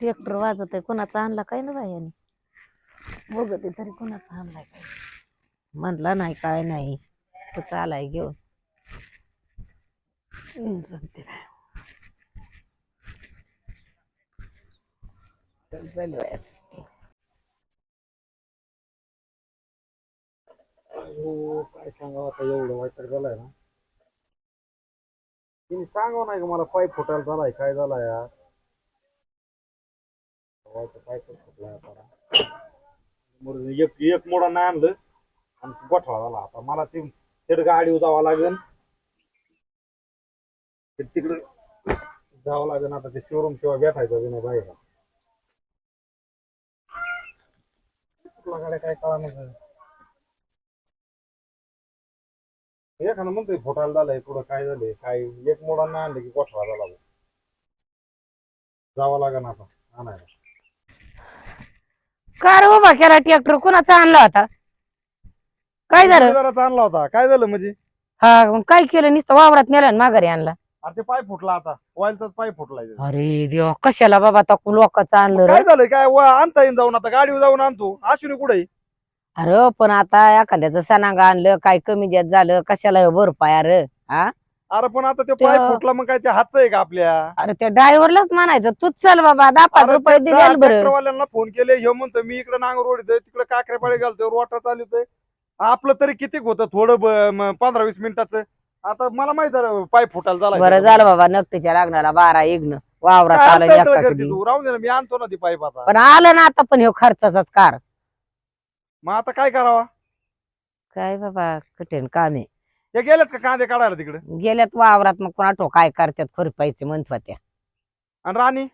Tractor वाजत आहे कोणाचा आणला काय ना बायाने यांनी? बघत आहे तरी कोणाचा आणलाय काय. म्हणला नाही काय नाही. तो चालाय घेऊन. हम्म, चल, हो काय सांगावं आता? एवढं वाईट झालंय ना. तिने सांगावं नाही का मला पाय फुटायला झालाय? काय झालाय यार? एक एक मोडा नाही आणलं आणि गोठवा झाला आता. मला ते तिकडे गाडी जावं लागेल. तिकडे जावं लागेल. आता ते शोरूम शिवाय भेटायचं बी नाही बाहेर. कुठला गाड्या काय कळा एखादं म्हणतोय फुटायला झालंय पुढं काय झालंय काय? एक मोडा नाही आणलं की गोठवा झाला. जावं लागेल आता आणायला. का रे बाबा केला ट्रॅक्टर कोणाचा आणला होता? काय झालं? जरा आणला होता. काय झालं म्हणजे? हा मग काय केलं? नुसतं वावरात नेला आणि माघारी आणला. अरे ते पाय फुटला आता. ऑइलचाच पाय फुटलाय ते. अरे देवा कशाला बाबा आता लोकांचं आणलं रे काय झालंय काय व आणता येईन जाऊन आता? गाडीवर जाऊन आणतो. अश्विनी कुठे अरे पण आता एखाद्याचं सणांग आणलं काय कमी जास्त झालं कशाला ह्यो भरपाया रे? हा? अरे पण आता ते पाय फुटला मग काय? ते हातचं आहे का आपल्या? अरे त्या ड्रायव्हरलाच म्हणायचं तूच चल बाबा दहा पाच रुपये दिले दहा बरं. ट्रॅक्टरवाल्यांना फोन केले ह्यो म्हणतो मी इकडे नांगर ओढतोय तिकडे काकरेपाळे घालतोय रोटा चालवतोय. आपलं तरी किती होतं थोडं ब- म- पंधरा वीस मिनिटाचं? आता मला माहीत आहे पाय फुटायला झाला बरं झालं बाबा नकटीच्या लागणारा बारा इग्न वावरात काय आलं आता इकडं एका करते कधी. तू राहून दे ना मी आणतो ना ती पाईप आता पण आलं ना आता पण ह्यो खर्चाचाच कार. मग आता काय करावा? काय बाबा कठीण काम आहे. हे गेलेत का कांदे काढायला तिकडे? गेल्यात वावरात मग कोणा ठो काय करतात खुरपायचे म्हणत होत्या. आणि राणी?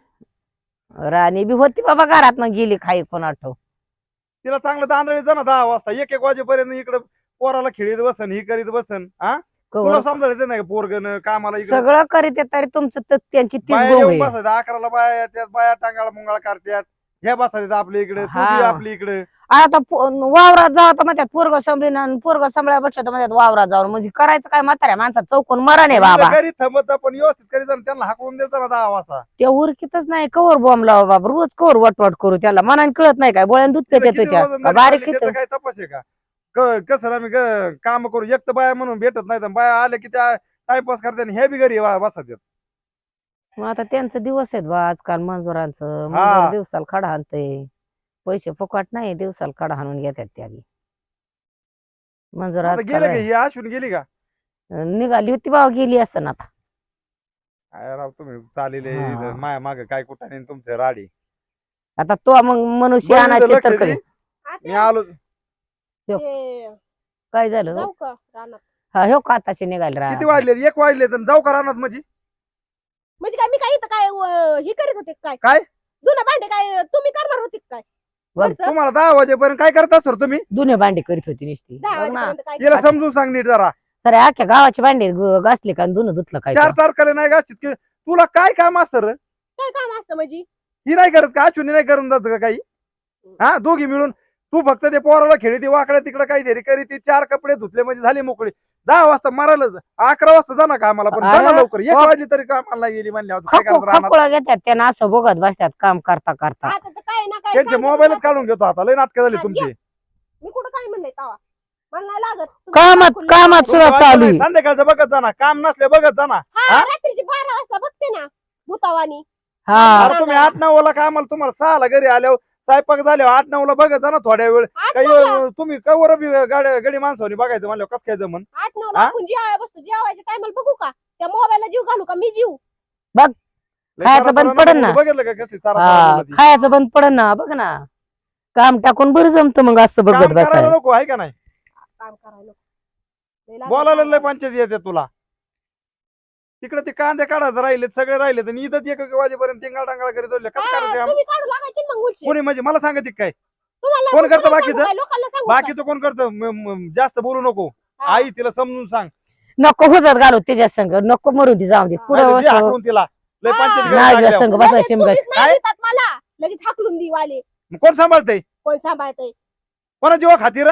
राणी बी होती बाबा घरात मग गेली खाई कोणा ठो तिला चांगलं दांडळी जा ना दहा वाजता. एक एक वाजेपर्यंत इकडे पोराला खेळीत बसन ही करीत बसन हा तुला समजायचं नाही का पोरगन कामाला इकडे? सगळं करीत आहे तरी तुमचं तर त्यांची तीच बाया गोंग येऊन आहे. बसायचं अकराला बाया येतात बाया टांगाळा मुंगाळा करतात. ह्या बसायचं आपल्या इकडे तू बी हा. आपली इकडे. आता पो- वावरात जावं तर म्हणतात पोरग संभळीन आणि पोरग संभळा बसलं तर म्हणतात वावरात जाऊन. म्हणजे करायचं काय म्हाताऱ्या माणसात? चौकून मरण आहे बाबा. घरी थांबत पण व्यवस्थित करीत जा त्यांना हाकवून द्यायचं ना दहा वाजता त्या उरकीतच नाही. कवर बॉम्ब लावा बाबा. रोज कवर वटवट करू त्याला. मनाने कळत नाही काय. बोळ्यान दूध तिला पिते किती त्याच्या रोजंदारी बारीक किती काय तपास आहे का? क- कसं ना आम्ही काम करू. एक तर बाया म्हणून भेटत नाही तर बाया आल्या की त्या टाइमपास करते आणि हे बी घरी बसत. मग आता त्यांचं दिवस आहेत बा आजकाल मंजुरांचं. हा. मंजूर दिवसाला खडा हाणतंय पैसे फुकट नाही दिवसाला खडा हाणून घेतात त्या बी. मंजूर आता आजकाल गेले का ही? अश्विन गेली का? आहे. निघाली होती बाबा गेली असं आता. काय राव तुम्ही चालले हा. माया माग काय कुठं नाही तुमचे राडी. आता तो मग मनुष्य बरं, आणायचे लक्ष तर दे. कधी मी आलो. काय झालं? जाऊ का रानात? हा हो का आताशी निघाले राहा किती वाजले एक वाजले तर जाऊ का रानात म्हणजे म्हणजे काय मी काय इथं काय अं, हे करीत होते काय? काय? धुणं भांडे काय तुम्ही करणार होते काय? तुम्हाला दहा वाजेपर्यंत काय करता सर तुम्ही? दुने भांडी करीत होती नुसती. दहा बघ ना वाजेपर्यंत काय तिला? समजून सांग नीट जरा. सर अख्ख्या गावाची भांडी ग- घासली का दुन धुतलं काय चार तारखेला नाही गाशीत की तुला काय काम असतं रे? काय काम असतं म्हणजे? ही नाही करत का? अश्विनी नाही करून जात का काही? हा दोघी मिळून. तू फक्त ते पोराला खेळी ती वाकडे तिकडे काहीतरी करी ती चार कपडे धुतले म्हणजे झाली मोकळी. दहा वाजता मारायला जा. अकरा वाजता जा ना कामाला पण जा ना अरे, लवकर. एक हो. वाजली तरी कामाला नाही गेली म्हणल्यावर काय खपू करत राहणार खपुळा घेतात त्यांना असं बघत बसतात काम करता करता. आता तर काय ना काय त्यांचे मोबाईलच. काढून घेतो आता. लय नाटकं झाली तुमची. मी कुठं काय म्हणलंय तवा मला नाही लागत. तुम्ही कामात कामात. सुद्धा चालू आहे. संध्याकाळचं बघत जा ना. काम नसले बघत जा ना. हा हा? रात्रीची बारा वाजता बघते ना भूतावानी. हा. अरे तुम्ही आठ नऊला कामाला तुम्हाला सहाला घरी आल्यावर स्वयंपाक झाल्यावर आठ नऊला बघत जा ना थोड्या वेळ. आठ काही नऊला? अं, तुम्ही कवर बी गाड्या गडी माणसाने बघायचं म्हणलं कसं काय जमन? आठ नऊला हा? आपण जेवाय बसतो. जेवायच्या टायमाला बघू का? त्या मोबाईलला जीव घालू का? मी जीव. लय खायचं बंद तारा पडेल. ना. बघितलं का हा बोलती? खायचं बंद पडन ना. बघ ना. काम टाकून बरं जमत मग असं बघत काम करायला बसाय नको आहे का नाही? काम करायला लय बोलायला लय. पंचायत येते तुला. तिकडे ते कांदे काढायचं राहिले सगळे राहिले तर इथंच एक एक वाजेपर्यंत टिंगाळ टांगाळ करीत बसले. कसं करायचं आम- तुम्ही काढू लागायचे ना मग उलशी. कोणी म्हणजे मला सांगत काय तुम्हाला कोण करतं बाकीचं? सांगू काय? लोकांना सांगू काय? बाकीचं कोण करतं म- म- जास्त बोलू नको हा. आई तिला समजून सांग नको हुजत घालू तिच्या संग नको मरू दे जाऊ दे नाहीतर दे पुढं हाकलून तिला लय हा. पंचायत करून नाव टाकल्यावर. संग बसा लगेच शिमगा तुम्हीच नाही काय? देतात मला लगेच हाकलून दी वाले मग कोण सांभाळतंय कोण सांभाळतय कोणा जीवा खातीर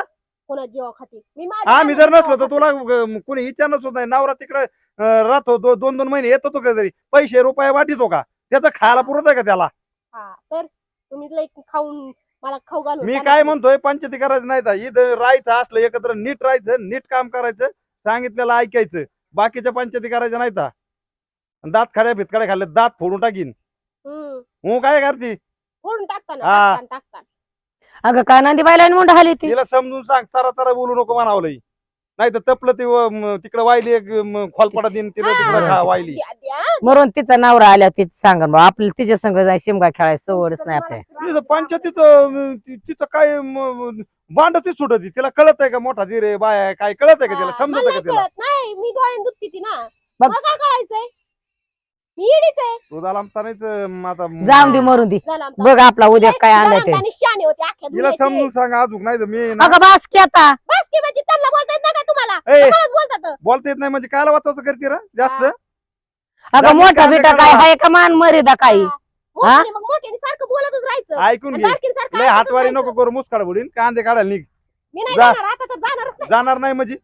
कोणा जीवा खाती मी माझ्या आम्ही जर नसलो तर तुला अं, कोणी विचारणार सुद्धा नाही नवरा तिकडे राहतो दो- दोन दोन महिने येतो तो कधी पैसे रुपये वाटितो का? त्याचं खायला पुरत आहे का त्याला? खाती. हा, तर तुम्ही लई खाऊन मला खाऊ घालून मी काय. म्हणतोय पंचायती करायचं नाही तर इथं राहायचं असलं एकत्र नीट राहायचं नीट काम करायचं सांगितलेलं ऐकायचं. बाकीच्या पंचायती करायच्या नाही तर. दात खड्या भितकड्या खाल्ले दात फोडून टाकीन. हो काय करते? फोडून टाकताना हा. टाकताना टाकताना अगं काय नांदी बायला मुंड हाली ती. तिला समजून सांग तारा तारा बोलू नको म्हणावं लई. नाही तर तपलं ते व- म, तिकडं वाहिली एक म, खोलपाडा दिन तिला तिकडं खा वाहिली. मरून तिचा नवरा आल्या ती सांगा बा आपलं तिच्या संग जाय शिमगा खेळायचं सवडच नाही आपल्या. तिथं पंचायतीत अं, ति- तिथं काय बांडतीच सुटत तिला कळत आहे का मोठा धीर आहे बाय आहे काय कळत आहे का तिला समजत आहे का तिला? कळत नाही मी डोळ्यान दूध पिती ना. बघ. मला काय कळायचंय? मी इडीच आहे. दुधाला आमतानाच आता जाऊन दे मरून दे. झालं आमचं. बघ आपला उद्या काय ते होते अख्ख्या तिला दुनियेचे. समजून सांग अजून नाही तर मी ना अगं बास की आता. बस की बाजी त्यांना बोलता येत नाही का तुम्हाला? ए, तुम्हालाच बोलतात. बोलता येत नाही म्हणजे कायला वाचायचं करते रे जास्त? हा. अगं मोठा बिटा काय. हाय का मान मरीदा काही हा. मोठ्याने मग मोठ्याने सारखं बोलतच राहायचं. ऐकून आणि घे. बारकीने सारखं लय ऐकतच हातवारी राहायचं. नको करू मुसकाड बुडीन कांदे काढायला निघ. मी नाही जा. जाणार आता तर जाणारच नाही. जाणार नाही म्हणजे?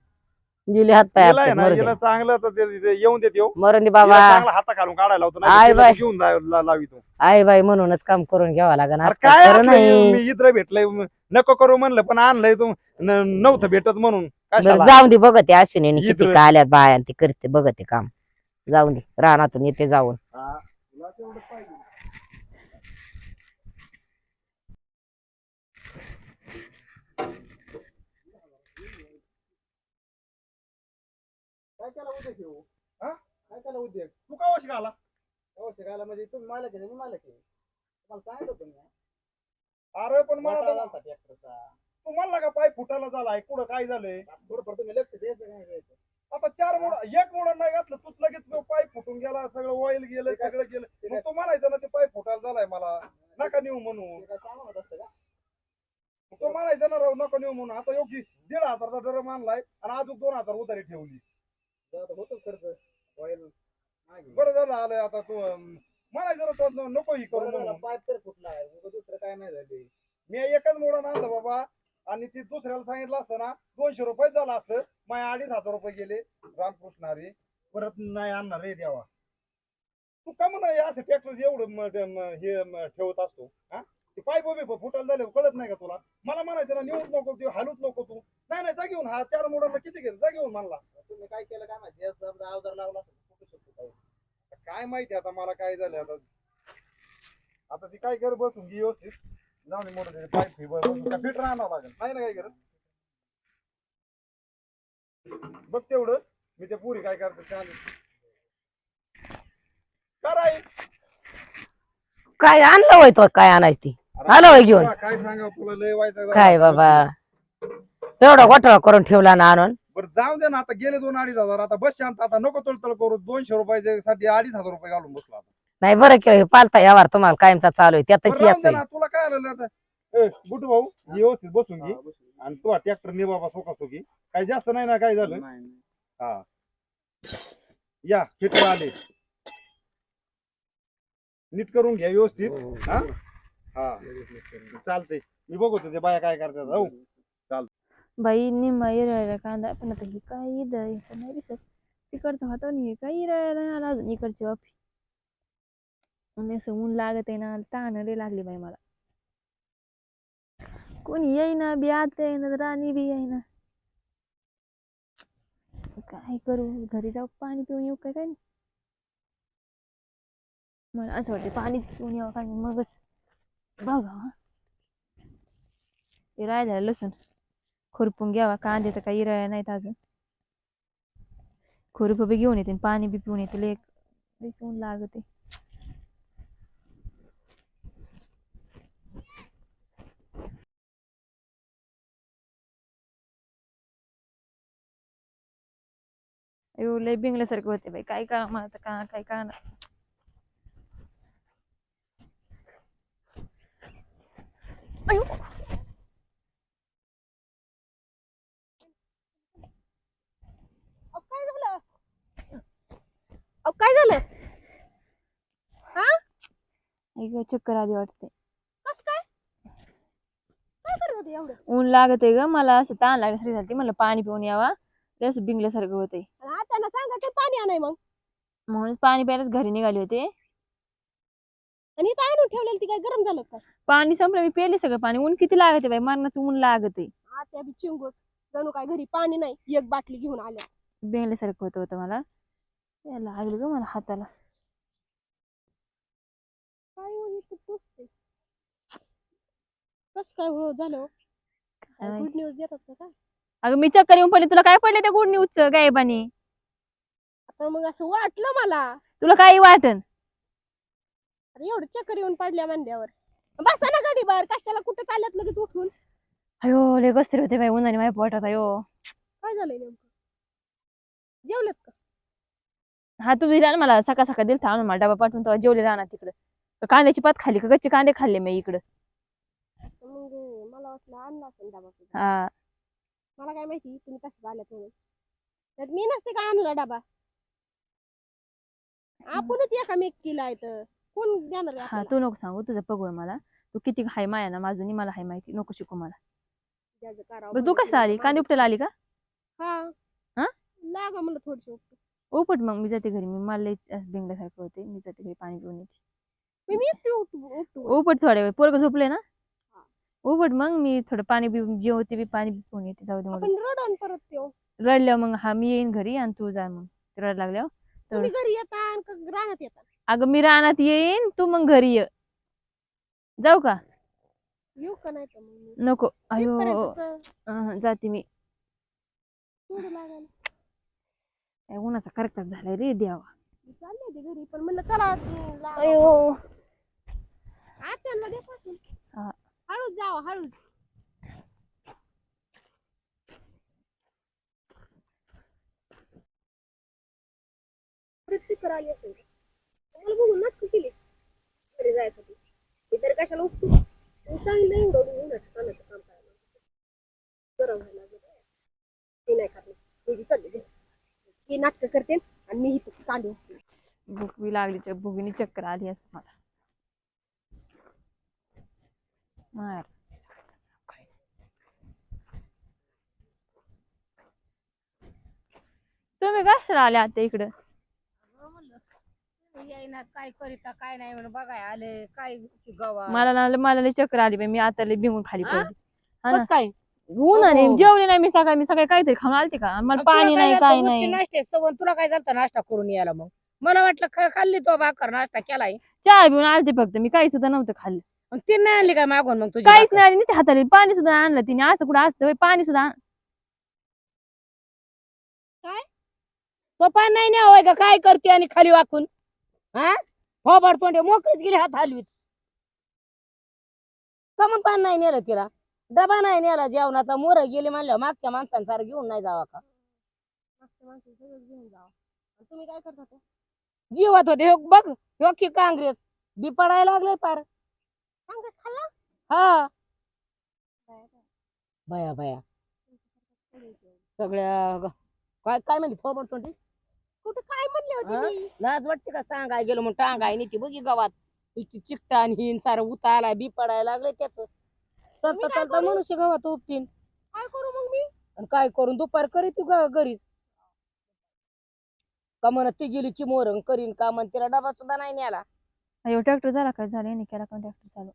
दिले हात पाय ना. हिला चांगलं तर ते- ते येऊन देत येऊ मरून दे बाबा. चांगला हाता घालून काढायला होतो आय बाय. घेऊन जा- ला- लावितो आई बाई म्हणूनच काम करून घ्यावं लागेल अरे काय खरं आपलं नाही. मी इत्र भेटलंय नको करू म्हणलं पण आणलंय तू. न- नव्हतं भेटत म्हणून. बरं कशाला? जाऊन दे बघते अश्विनी किती इथं. का आल्यात बाया आणि ती करते बघते काम. जाऊन दे रानातून येते जाऊन. हा, तुला तेवढं पाहिजे. उद्योग घेऊ. हा? काय केला उद्योग तू का वश घाला वश घाला म्हणजे तुम्ही मालक आहे मी मालक आहे. तुम्हाला सांगितलं होतं मी अरे पण मला तू म्हणला का पाय फुटायला झालाय कुठं काय झालंय? बरोबर तुम्ही लक्ष द्यायचं काय द्यायचं आता चार मोड एक मोड नाही घातलं तूच लगेच तो पाय फुटून गेला सगळं ऑइल गेलं सगळं गेलं. मग तू म्हणायचं ना ते पाय फुटायला झालाय मला. नका नेऊ म्हणून. मग तो म्हणायचं ना राव नको नेऊ म्हणून. आता योग्य दीड हजारचा ड्रम आणलाय आणि अजून दोन हजार उधारी ठेवली. बरं झालं आलंय आता तू म्हणायचं ना तो नको ही करू म्हणून. पाईप तर फुटला दुसरं काय नाही झाले मी एकच मोडून आणलं बाबा. आणि ती दुसऱ्याला सांगितलं असतं ना दोनशे रुपये झालं असतं. माझे अडीच हजार रुपये गेले. रामकृष्ण हरी परत नाही आणणार रे देवा. तू का म्हणा असं ट्रॅक्टर एवढं हे ठेवत असतो? हा? ते पाईप उभे फुटायला झाले कळत नाही का तुला? मला म्हणायचं ना नेऊच नको ते हालूच नको तू. नाही नाही जा घेऊन. हा चार मोडाला किती घेत जा घेऊन म्हणला. तुम्ही काय केलं काय माहिती? अवजार लावला काय माहिती आता मला काय झालं आता? आता ती काय कर बसून घे व्यवस्थित? जाऊन दे मोठं पाईप फी बसून फिट राहणार लागेल. नाही ना काय करत? बघ तेवढं. मी ते पुरी काय करते छान कराय काय आणलं होय तो काय आणायची ती? आलो होय घेऊन? काय सांगा तुला लय व्हायचं काय बाबा? एवढा घोटाळा करून ठेवला ना आणून? बरं जाऊ दे ना आता गेले दोन अडीच हजार आता बस शांत आता नको तळतळ करू दोनशे रुपयाच्या साठी अडीच हजार रुपये घालून बसलो आता. नाही बरं केलं हे पालता यावर तुम्हाला कायमचा चालू आहे त्यातच बरं, राहून दे असेल ना, तुला काय आलेलं आता? ए, गुड्डू भाऊ व्यवस्थित बसून घे. आणि तू ट्रॅक्टर ने बाबा सोका सोकी काही जास्त नाही ना काय झालं? हा. या फिटर आले. नीट करून घ्या व्यवस्थित. हा हा. चालतंय. मी बघतो ते बाया काय करतात. हो बाई निम्मा राहिला कांदा पण आता हे काही इथं इथं नाही दिसत तिकडचं होतं नाही काही राहिला आला अजून इकडची ऑफी आणि असं ऊन लागत आहे ना ताण लय लागली बाई मला कोणी येईना बी आता येईना राणी बी येईना काय करू घरी जाऊ पाणी पिऊन येऊ काय काय नाही मला असं वाटतं पाणी पिऊन यावं काय नाही, मगच बघा हा. हे राहिलं लसूण खुरपून घ्यावा कांदे तर काही राहिला नाहीत अजून. खुरप बी घेऊन येते पाणी बी पिऊन येते लेक ऊन लागते. अयो लय बिंगल्यासारखं होते बाई. काय का मला तर का काय का अयो काय झालं अहो, काय झालं? ऐक चक्कर आली वाटते कस काय? काय करत होते एवढं? ऊन लागत आहे ग मला असं ताण लागल्यासारखी झाली मला पाणी पिऊन यावा. ते असं बिंगल्यासारखं होतंय. आणि आत्याला सांगायचं पाणी आणाय मग. म्हणूनच पाणी प्यायलाच घरी निघाले होते. आणि इथं आणून ठेवलेलं ती काय गरम झालं का? पाणी संपलं मी पेले सगळं पाणी. ऊन किती लागत आहे बाई मरणाचं ऊन लागत आहे आत्या बी जणू काय घरी पाणी नाही एक बाटली घेऊन आल्या. बिंगल्यासारखं होतं होतं मला. ते लागलं ग मला हाताला काय. कस काय हो झालं? काय. गुड न्यूज देतात का काय अगं मी चक्कर येऊन पडले. तुला काय पडले त्या गुड न्यूजचं गायबानी आता मग असं वाटलं मला. तुला काही वाटन? अरे एवढं चक्कर येऊन पडल्या मांड्यावर. बसा ना गाडी बाहेर. कशाला कुठं चालत लगेच उठून? अयो लय कसतरी होते बाई उन्हाने माझ्या पोटात. अयो. काय झालंय नेमकं? जेवलेत का? हा तू दिला ना मला. सकाळ सकाळ दिल आणून मला डबा पाठवून तेव्हा जेवले राहणार तिकडं. कांद्याची पात खाली का? कच्चे कांदे खाल्ले मी इकडं. तर मग मला वाटलं आणला असेल डबा. हा. मला काय माहिती तुम्ही कशात आल्यात म्हणून. तर मी नसते का आणला डबा? आपणच एकामेकीला आहे तर कोण देणार आहे हा आपल्याला? तू नको सांगू. तुझं पगवळ मला. तू किती हाय माया ना माझं मला हाय माहिती. नको शिकू मला. ज्याचं करावं बरं तू म्हणलं कसं आली? कांदे उपटायला आली का? हा. हा? लागा म्हणलं थोडीशी उपट. उपट मग मी जाते घरी. मी मला बिंगल्यासारखं होते. मी जाते घरी पाणी पिऊन येते. मी मी एकटी उपट थोड्या वेळ. पोरग झोपले ना? हा. उपट मग मी थोडं पाणी पिऊन जेवते बी पाणी पिऊन येते. जाऊ दे मला आपण रडन परत त्यो रडल्यावर मग हा मी येईन घरी आणि तू जा मग. रड लागल्यावर. तुम्ही घरी येता आणि का रानात येता. अगं मी रानात येईन तू मग घरी ये. जाऊ का? येऊ का नाही तर मग मी? नको. अयो. तिथपर्यंतच जाते मी. लागायला. काय उन्हाचा करकट झालाय रे द्यावा चालले होते घरी पण म्हणलं चला अं, लावा. अयो. आत्यांना दे पाठवून. हा. हळूच जावा हळूच. परत चक्कर आली असेल. मला बघून नाटक केली. घरी जायसाठी मी तरी कशाला उठतो. मी सांगितलं एवढं उन्हाचं पाण्याचं काम करायला गरम व्हायला लागलं ते नाही करणार मी बी चालले घरी. ती नाटकं करते आणि मी इथं चालू भूक बी लागली तर भुगीनी चक्कर आली असं मला. मार. तुम्ही कशाला आले आता इकडं? काय करीता काय नाही म्हणून बघाय आले काय गवा मला ना मला लई चक्कर आली बाई मी आता लई भिंगून खाली हा? पडली. हा ना. काय? आणि हो. जेवले नाही मी सकाळी मी सकाळी काहीतरी खाऊन आलते का? मला पाणी नाही काय नाही. नाश्ते सवन तुला काय झालं नाश्ता करून यायला मग? मला वाटलं खा- खाल्ली तो भाकर नाश्ता केलाय. चहा पिऊन आलते फक्त मी काही सुद्धा नव्हतं खाल्लं. मग ती नाही आणली काय मागून मग तुझी काहीच भाकर? नाही आली नुसते हाताला पाणी सुद्धा आणलं तिने असं कुठं असतं होय, पाणी सुद्धा आण- तो पान नाही न्यावं का? काय करते आणि खाली वाकून? हा? हो तोंडे मोकळीच गेली हात हलवीत. का मग पान नाही नेलं तिला? डबा नाही नेला जेवणाचा मोर गेली म्हणलं मागच्या माणसांसारखं घेऊन नाही जावा का? मागच्या माणसाला सगळं घेऊन जावं. आणि तुम्ही काय करता ते? जीवात होते. हो बघ हो की काँग्रेस. बी पडायला लागले पार. कांग्रेस खाल्ला? हा. बया बया. सगळ्या ग- काय काय म्हणते थोबड तोंडी? कुठं काय म्हणले हा? होते मी लाज वाटते का सांगाय गेलो मग टांगाय नीती बघी गावात. इतकी चिकटा आणि हिन सारं उतायला बी पडायला लागले त्याच. मी चालता काय चालता करू? मनुष्य गावात उपटीन. काय करू मग मी? आणि काय करून दुपार करीत ती ग- घरीच. का म्हणत ती गेली चिमोर करीन का म्हण तिला डबा सुद्धा नाही न्याला अयो ट्रॅक्टर झाला काय झालं नाही केला का ट्रॅक्टर चालू?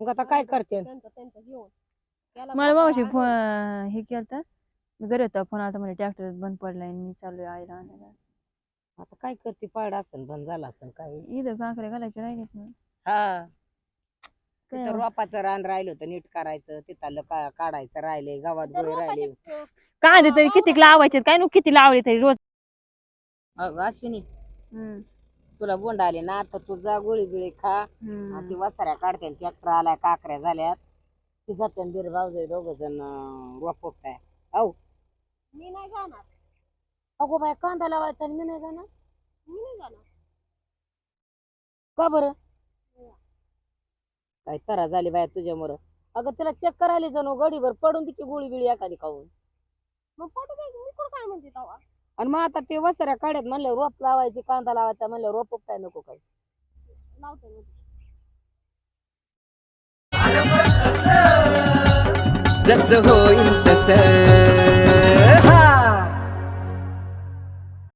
मग आता काय करते? त्यांचं त्यांचं घेऊन. त्याला मला फोन हे केलं मी घरी होता फोन आता म्हणजे ट्रॅक्टर बंद पडलाय आणि मी चालू आईला आणायला. आता काय करते? पाड असन बंद झाला असन काय? इथं काकडे घालायचे राहिलेत ना. हा. तिथं रोपाचं रान राहिलं होतं नीट करायचं तिथलं का काढायचं राहिले गावात गोळे राहिले. कांदे तरी किती लावायचे काय नु किती लावले तरी रोज? अगं अश्विनी हम्म, तुला बोंड आले ना तर तू जा गोळी बिळी खा. आणि ती वसाऱ्या काढते ट्रॅक्टर आलाय काकऱ्या झाल्यात. ती जाते दीर भाऊजाई दोघ जण रोप उपटाय औ. काय? म्हणते? मी नाही जाणार. अगो बाय कांदा लावायचा आणि मी नाही जाणार. मी नाही जाणार. का बरं? काय तरा झाली बाया तुझ्यामुळं अगं तिला चक्कर आली जणू गडीभर पडून तिची गोळी बिळी एखादी खाऊन. मग पटू दे मी कोण काय म्हणते तेव्हा आणि मग आता ते वसऱ्या काढ्यात म्हणलं रोप लावायची कांदा लावायचा म्हणलं रोप काय नको काय लावते मी. जसं होईल तसं.